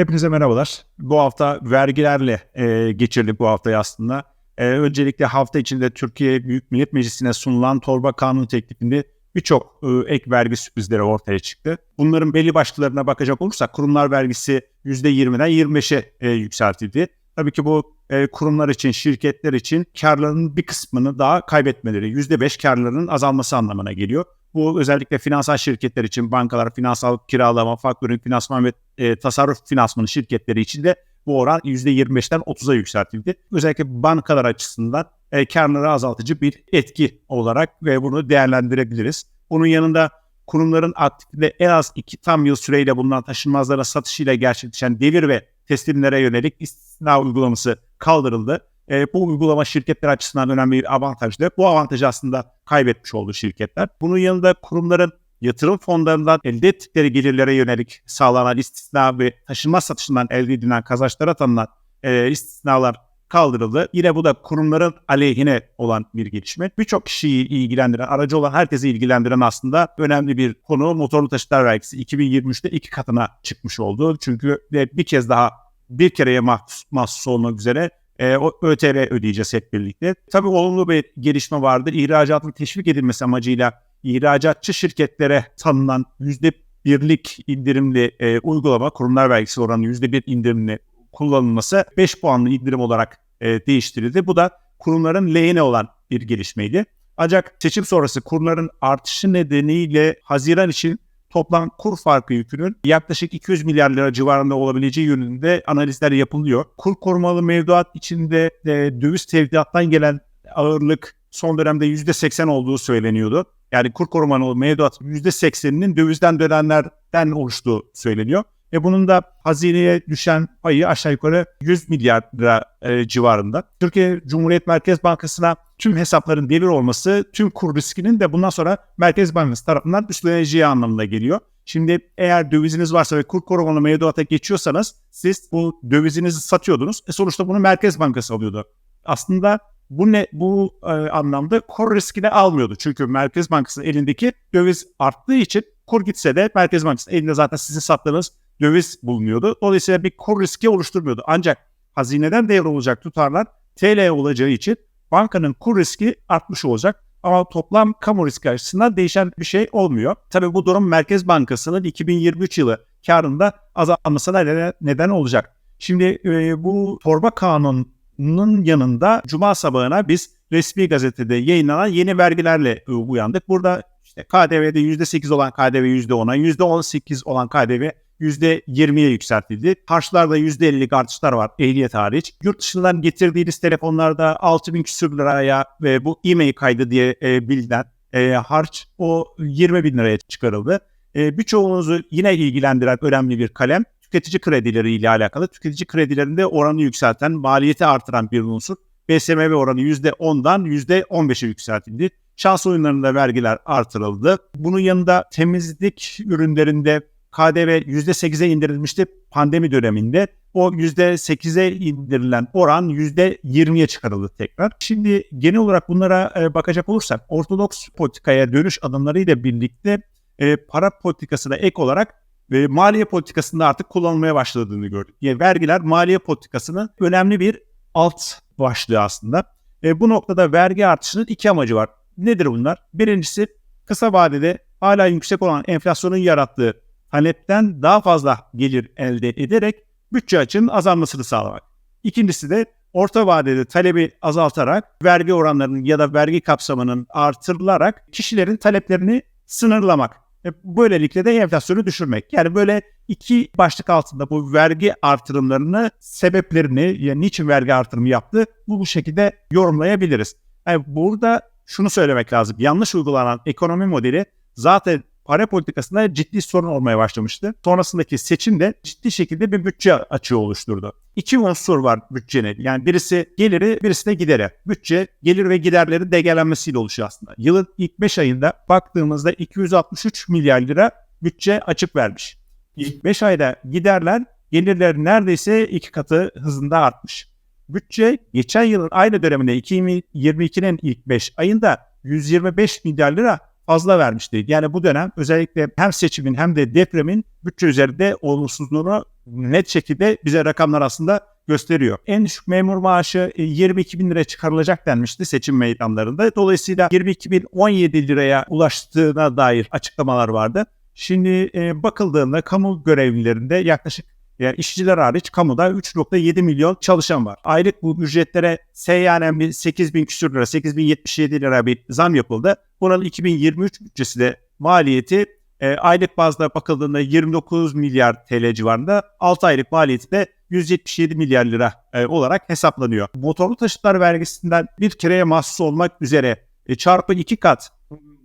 Hepinize merhabalar. Bu hafta vergilerle e, geçirdik bu haftayı aslında. E, öncelikle hafta içinde Türkiye Büyük Millet Meclisi'ne sunulan torba kanun teklifinde birçok e, ek vergi sürprizleri ortaya çıktı. Bunların belli başlıklarına bakacak olursak kurumlar vergisi %20'den 25'e e, yükseltildi. Tabii ki bu e, kurumlar için, şirketler için karlarının bir kısmını daha kaybetmeleri, %5 karlarının azalması anlamına geliyor. Bu özellikle finansal şirketler için bankalar, finansal kiralama, faktörün finansman ve e, tasarruf finansmanı şirketleri için de bu oran %25'ten 30'a yükseltildi. Özellikle bankalar açısından e, karları azaltıcı bir etki olarak ve bunu değerlendirebiliriz. Bunun yanında kurumların aktifinde en az iki tam yıl süreyle bulunan taşınmazlara satışıyla gerçekleşen devir ve teslimlere yönelik istisna uygulaması kaldırıldı. E, bu uygulama şirketler açısından önemli bir avantajdı. Bu avantajı aslında kaybetmiş oldu şirketler. Bunun yanında kurumların yatırım fonlarından elde ettikleri gelirlere yönelik sağlanan istisna ve taşınmaz satışından elde edilen kazançlara tanınan e, istisnalar kaldırıldı. Yine bu da kurumların aleyhine olan bir gelişme. Birçok kişiyi ilgilendiren, aracı olan herkesi ilgilendiren aslında önemli bir konu. Motorlu taşıtlar vergisi 2023'te iki katına çıkmış oldu. Çünkü bir kez daha bir kereye mahsus, mahsus olmak üzere e, o ÖTV ödeyeceğiz hep birlikte. Tabii olumlu bir gelişme vardı. İhracatın teşvik edilmesi amacıyla ihracatçı şirketlere tanınan yüzde birlik indirimli e, uygulama kurumlar vergisi oranı yüzde bir indirimli kullanılması 5 puanlı indirim olarak e, değiştirildi. Bu da kurumların lehine olan bir gelişmeydi. Ancak seçim sonrası kurların artışı nedeniyle Haziran için toplam kur farkı yükünün yaklaşık 200 milyar lira civarında olabileceği yönünde analizler yapılıyor. Kur korumalı mevduat içinde e, döviz tevdiattan gelen ağırlık son dönemde %80 olduğu söyleniyordu. Yani kur korumalı mevduat %80'inin dövizden dönenlerden oluştuğu söyleniyor. Ve bunun da hazineye düşen payı aşağı yukarı 100 milyar lira e, civarında. Türkiye Cumhuriyet Merkez Bankası'na tüm hesapların devir olması tüm kur riskinin de bundan sonra Merkez Bankası tarafından üstleneceği anlamına geliyor. Şimdi eğer döviziniz varsa ve kur korumalı mevduata geçiyorsanız siz bu dövizinizi satıyordunuz. E sonuçta bunu Merkez Bankası alıyordu. Aslında bu ne bu e, anlamda kur riskini almıyordu. Çünkü Merkez Bankası'nın elindeki döviz arttığı için kur gitse de Merkez Bankası'nın elinde zaten sizin sattığınız döviz bulunuyordu. Dolayısıyla bir kur riski oluşturmuyordu. Ancak hazineden devrolacak tutarlar TL olacağı için bankanın kur riski artmış olacak. Ama toplam kamu riski açısından değişen bir şey olmuyor. Tabii bu durum Merkez Bankası'nın 2023 yılı karında azalmasına neden, olacak. Şimdi e, bu torba kanunun yanında Cuma sabahına biz resmi gazetede yayınlanan yeni vergilerle e, uyandık. Burada işte KDV'de %8 olan KDV %10'a, %18 olan KDV %20'ye yükseltildi. Harçlarda %50'lik artışlar var ehliyet hariç. Yurt dışından getirdiğiniz telefonlarda 6000 küsür liraya ve bu e-mail kaydı diye e, bilinen e, harç o 20 bin liraya çıkarıldı. E, birçoğunuzu yine ilgilendiren önemli bir kalem tüketici kredileri ile alakalı. Tüketici kredilerinde oranı yükselten, maliyeti artıran bir unsur. BSMV oranı %10'dan %15'e yükseltildi. Şans oyunlarında vergiler artırıldı. Bunun yanında temizlik ürünlerinde KDV %8'e indirilmişti pandemi döneminde. O %8'e indirilen oran %20'ye çıkarıldı tekrar. Şimdi genel olarak bunlara e, bakacak olursak ortodoks politikaya dönüş adımlarıyla birlikte e, para politikasına ek olarak e, maliye politikasında artık kullanılmaya başladığını gördük. Yani vergiler maliye politikasının önemli bir alt başlığı aslında. E, bu noktada vergi artışının iki amacı var. Nedir bunlar? Birincisi kısa vadede hala yüksek olan enflasyonun yarattığı talepten daha fazla gelir elde ederek bütçe açığının azalmasını sağlamak. İkincisi de orta vadede talebi azaltarak vergi oranlarının ya da vergi kapsamının artırılarak kişilerin taleplerini sınırlamak. Böylelikle de enflasyonu düşürmek. Yani böyle iki başlık altında bu vergi artırımlarını, sebeplerini, yani niçin vergi artırımı yaptı bu bu şekilde yorumlayabiliriz. Yani burada şunu söylemek lazım. Yanlış uygulanan ekonomi modeli zaten para politikasında ciddi sorun olmaya başlamıştı. Sonrasındaki seçim de ciddi şekilde bir bütçe açığı oluşturdu. İki unsur var bütçenin. Yani birisi geliri, birisi de gideri. Bütçe gelir ve giderleri dengelenmesiyle oluşuyor aslında. Yılın ilk 5 ayında baktığımızda 263 milyar lira bütçe açık vermiş. İlk 5 ayda giderler, gelirler neredeyse iki katı hızında artmış. Bütçe geçen yılın aynı döneminde 2022'nin ilk 5 ayında 125 milyar lira fazla vermişti. Yani bu dönem özellikle hem seçimin hem de depremin bütçe üzerinde olumsuzluğunu net şekilde bize rakamlar aslında gösteriyor. En düşük memur maaşı e, 22 bin liraya çıkarılacak denmişti seçim meydanlarında. Dolayısıyla 22 bin 17 liraya ulaştığına dair açıklamalar vardı. Şimdi e, bakıldığında kamu görevlilerinde yaklaşık yani işçiler hariç kamuda 3.7 milyon çalışan var. Aylık bu ücretlere seyyanen bir 8 bin küsür lira, 8 bin 77 lira bir zam yapıldı. Bunun 2023 bütçesi de maliyeti e, aylık bazda bakıldığında 29 milyar TL civarında, 6 aylık maliyeti de 177 milyar lira e, olarak hesaplanıyor. Motorlu taşıtlar vergisinden bir kereye mahsus olmak üzere e, çarpı 2 kat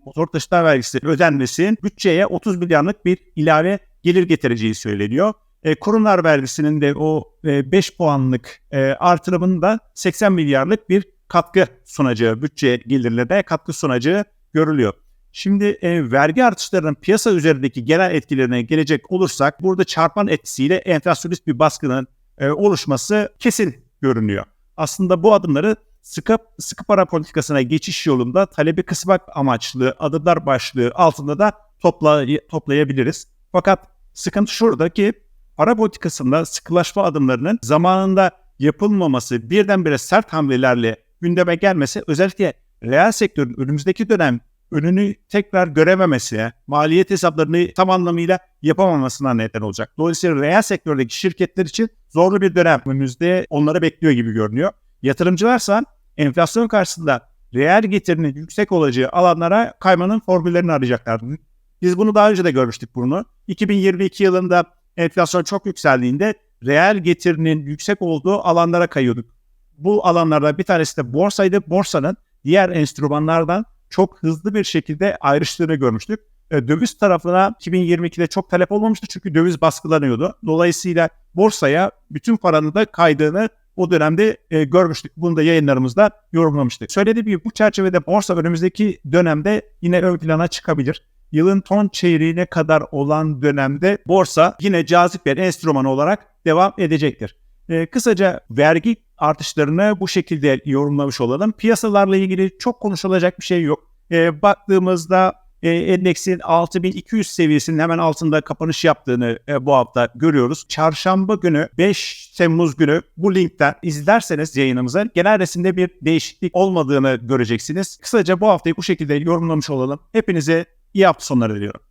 motor taşıtlar vergisi ödenmesi bütçeye 30 milyarlık bir ilave gelir getireceği söyleniyor. E, kurumlar vergisinin de o e, 5 puanlık e, artırımının da 80 milyarlık bir katkı sunacağı, bütçe gelirlerine katkı sunacağı görülüyor. Şimdi e, vergi artışlarının piyasa üzerindeki genel etkilerine gelecek olursak burada çarpan etkisiyle enflasyonist bir baskının e, oluşması kesin görünüyor. Aslında bu adımları sıkı, sıkı para politikasına geçiş yolunda talebi kısmak amaçlı adımlar başlığı altında da topla, toplayabiliriz. Fakat sıkıntı şurada ki para politikasında sıkılaşma adımlarının zamanında yapılmaması, birdenbire sert hamlelerle gündeme gelmesi özellikle reel sektörün önümüzdeki dönem önünü tekrar görememesi, maliyet hesaplarını tam anlamıyla yapamamasına neden olacak. Dolayısıyla reel sektördeki şirketler için zorlu bir dönem önümüzde onları bekliyor gibi görünüyor. Yatırımcılarsa enflasyon karşısında reel getirinin yüksek olacağı alanlara kaymanın formüllerini arayacaklar. Biz bunu daha önce de görmüştük bunu. 2022 yılında enflasyon çok yükseldiğinde reel getirinin yüksek olduğu alanlara kayıyorduk. Bu alanlarda bir tanesi de borsaydı. Borsanın diğer enstrümanlardan çok hızlı bir şekilde ayrıştığını görmüştük. E, döviz tarafına 2022'de çok talep olmamıştı çünkü döviz baskılanıyordu. Dolayısıyla borsaya bütün paranın da kaydığını o dönemde e, görmüştük. Bunu da yayınlarımızda yorumlamıştık. Söylediğim gibi bu çerçevede borsa önümüzdeki dönemde yine ön plana çıkabilir. Yılın ton çeyreğine kadar olan dönemde borsa yine cazip bir enstrüman olarak devam edecektir. E, kısaca vergi artışlarını bu şekilde yorumlamış olalım. Piyasalarla ilgili çok konuşulacak bir şey yok. E, baktığımızda e, endeksin 6200 seviyesinin hemen altında kapanış yaptığını e, bu hafta görüyoruz. Çarşamba günü 5 Temmuz günü bu linkten izlerseniz yayınımızı genel resimde bir değişiklik olmadığını göreceksiniz. Kısaca bu haftayı bu şekilde yorumlamış olalım. Hepinize iyi hafta diliyorum.